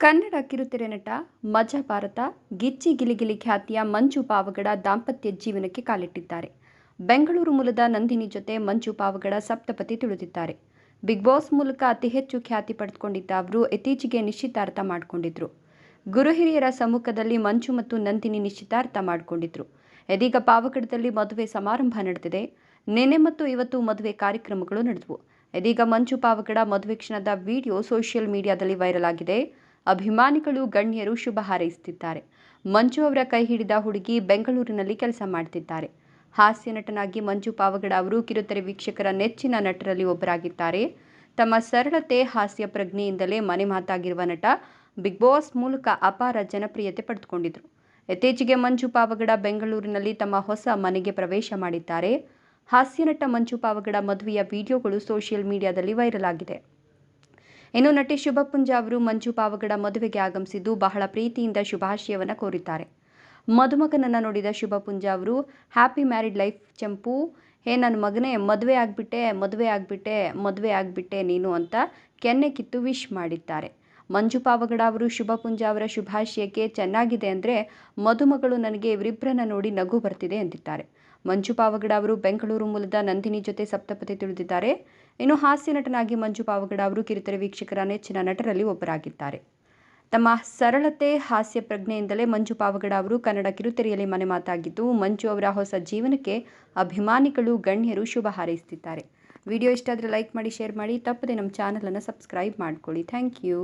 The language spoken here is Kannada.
ಕನ್ನಡ ಕಿರುತೆರೆ ನಟ ಮಜಾ ಭಾರತ, ಗಿಚ್ಚಿ ಗಿಲಿಗಿಲಿ ಖ್ಯಾತಿಯ ಮಂಜು ಪಾವಗಡ ದಾಂಪತ್ಯ ಜೀವನಕ್ಕೆ ಕಾಲಿಟ್ಟಿದ್ದಾರೆ. ಬೆಂಗಳೂರು ಮೂಲದ ನಂದಿನಿ ಜೊತೆ ಮಂಜು ಪಾವಗಡ ಸಪ್ತಪತಿ ತುಳಿದಿದ್ದಾರೆ. ಬಿಗ್ ಬಾಸ್ ಮೂಲಕ ಅತಿ ಹೆಚ್ಚು ಖ್ಯಾತಿ ಪಡೆದುಕೊಂಡಿದ್ದ ಅವರು ಇತ್ತೀಚೆಗೆ ನಿಶ್ಚಿತಾರ್ಥ ಮಾಡಿಕೊಂಡಿದ್ರು. ಗುರು ಹಿರಿಯರ ಸಮ್ಮುಖದಲ್ಲಿ ಮಂಜು ಮತ್ತು ನಂದಿನಿ ನಿಶ್ಚಿತಾರ್ಥ ಮಾಡಿಕೊಂಡಿದ್ರು. ಇದೀಗ ಪಾವಗಡದಲ್ಲಿ ಮದುವೆ ಸಮಾರಂಭ ನಡೆದಿದೆ. ನಿನ್ನೆ ಮತ್ತು ಇವತ್ತು ಮದುವೆ ಕಾರ್ಯಕ್ರಮಗಳು ನಡೆದವು. ಇದೀಗ ಮಂಜು ಪಾವಗಡ ಮದುವೆ ಕ್ಷಣದ ವಿಡಿಯೋ ಸೋಷಿಯಲ್ ಮೀಡಿಯಾದಲ್ಲಿ ವೈರಲ್ ಆಗಿದೆ. ಅಭಿಮಾನಿಗಳು, ಗಣ್ಯರು ಶುಭ ಹಾರೈಸುತ್ತಿದ್ದಾರೆ. ಮಂಜು ಅವರ ಕೈ ಹಿಡಿದ ಹುಡುಗಿ ಬೆಂಗಳೂರಿನಲ್ಲಿ ಕೆಲಸ ಮಾಡ್ತಿದ್ದಾರೆ. ಹಾಸ್ಯ ನಟನಾಗಿ ಮಂಜು ಪಾವಗಡ ಅವರು ಕಿರುತೆರೆ ವೀಕ್ಷಕರ ನೆಚ್ಚಿನ ನಟರಲ್ಲಿ ಒಬ್ಬರಾಗಿದ್ದಾರೆ. ತಮ್ಮ ಸರಳತೆ, ಹಾಸ್ಯ ಪ್ರಜ್ಞೆಯಿಂದಲೇ ಮನೆ ಮಾತಾಗಿರುವ ನಟ ಬಿಗ್ ಬಾಸ್ ಮೂಲಕ ಅಪಾರ ಜನಪ್ರಿಯತೆ ಪಡೆದುಕೊಂಡಿದ್ರು. ಇತ್ತೀಚೆಗೆ ಮಂಜು ಪಾವಗಡ ಬೆಂಗಳೂರಿನಲ್ಲಿ ತಮ್ಮ ಹೊಸ ಮನೆಗೆ ಪ್ರವೇಶ ಮಾಡಿದ್ದಾರೆ. ಹಾಸ್ಯ ನಟ ಮಂಜು ಪಾವಗಡ ಮದುವೆಯ ವಿಡಿಯೋಗಳು ಸೋಷಿಯಲ್ ಮೀಡಿಯಾದಲ್ಲಿ ವೈರಲ್ ಆಗಿದೆ. ಇನ್ನು ನಟಿ ಶುಭಪುಂಜ ಅವರು ಮಂಜು ಪಾವಗಡ ಮದುವೆಗೆ ಆಗಮಿಸಿದ್ದು ಬಹಳ ಪ್ರೀತಿಯಿಂದ ಶುಭಾಶಯವನ್ನು ಕೋರಿದ್ದಾರೆ. ಮದುಮಗನನ್ನು ನೋಡಿದ ಶುಭಪುಂಜ ಅವರು happy married life Champu. Hey ನನ್ನ ಮಗನೇ, ಮದುವೆ ಆಗಿಬಿಟ್ಟೆ ಮದುವೆ ಆಗಿಬಿಟ್ಟೆ ಮದುವೆ ಆಗಿಬಿಟ್ಟೆ ನೀನು ಅಂತ ಕೆನ್ನೆ ಕಿತ್ತು ವಿಶ್ ಮಾಡಿದ್ದಾರೆ. ಮಂಜು ಪಾವಗಡ ಅವರು ಶುಭಪುಂಜ ಅವರ ಶುಭಾಶಯಕ್ಕೆ ಚೆನ್ನಾಗಿದೆ ಅಂದರೆ ಮದುಮಗಳು ನನಗೆ ಇವರಿಬ್ಬರನ್ನ ನೋಡಿ ನಗು ಬರ್ತಿದೆ ಎಂದಿದ್ದಾರೆ ಮಂಜು ಪಾವಗಡ ಅವರು ಬೆಂಗಳೂರು ಮೂಲದ ನಂದಿನಿ ಜೊತೆ ಸಪ್ತಪತಿ ತಿಳಿದಿದ್ದಾರೆ. ಇನ್ನು ಹಾಸ್ಯ ನಟನಾಗಿ ಮಂಜು ಪಾವಗಡ ಅವರು ಕಿರುತೆರೆ ವೀಕ್ಷಕರ ನೆಚ್ಚಿನ ನಟರಲ್ಲಿ ಒಬ್ಬರಾಗಿದ್ದಾರೆ. ತಮ್ಮ ಸರಳತೆ, ಹಾಸ್ಯ ಪ್ರಜ್ಞೆಯಿಂದಲೇ ಮಂಜು ಪಾವಗಡ ಅವರು ಕನ್ನಡ ಕಿರುತೆರೆಯಲ್ಲಿ ಮನೆ ಮಾತಾಗಿದ್ದು, ಮಂಜು ಅವರ ಹೊಸ ಜೀವನಕ್ಕೆ ಅಭಿಮಾನಿಗಳು, ಗಣ್ಯರು ಶುಭ ಹಾರೈಸುತ್ತಿದ್ದಾರೆ. ವಿಡಿಯೋ ಇಷ್ಟ ಆದರೆ ಲೈಕ್ ಮಾಡಿ, ಶೇರ್ ಮಾಡಿ, ತಪ್ಪದೆ ನಮ್ಮ ಚಾನಲನ್ನು ಸಬ್ಸ್ಕ್ರೈಬ್ ಮಾಡ್ಕೊಳ್ಳಿ. Thank you.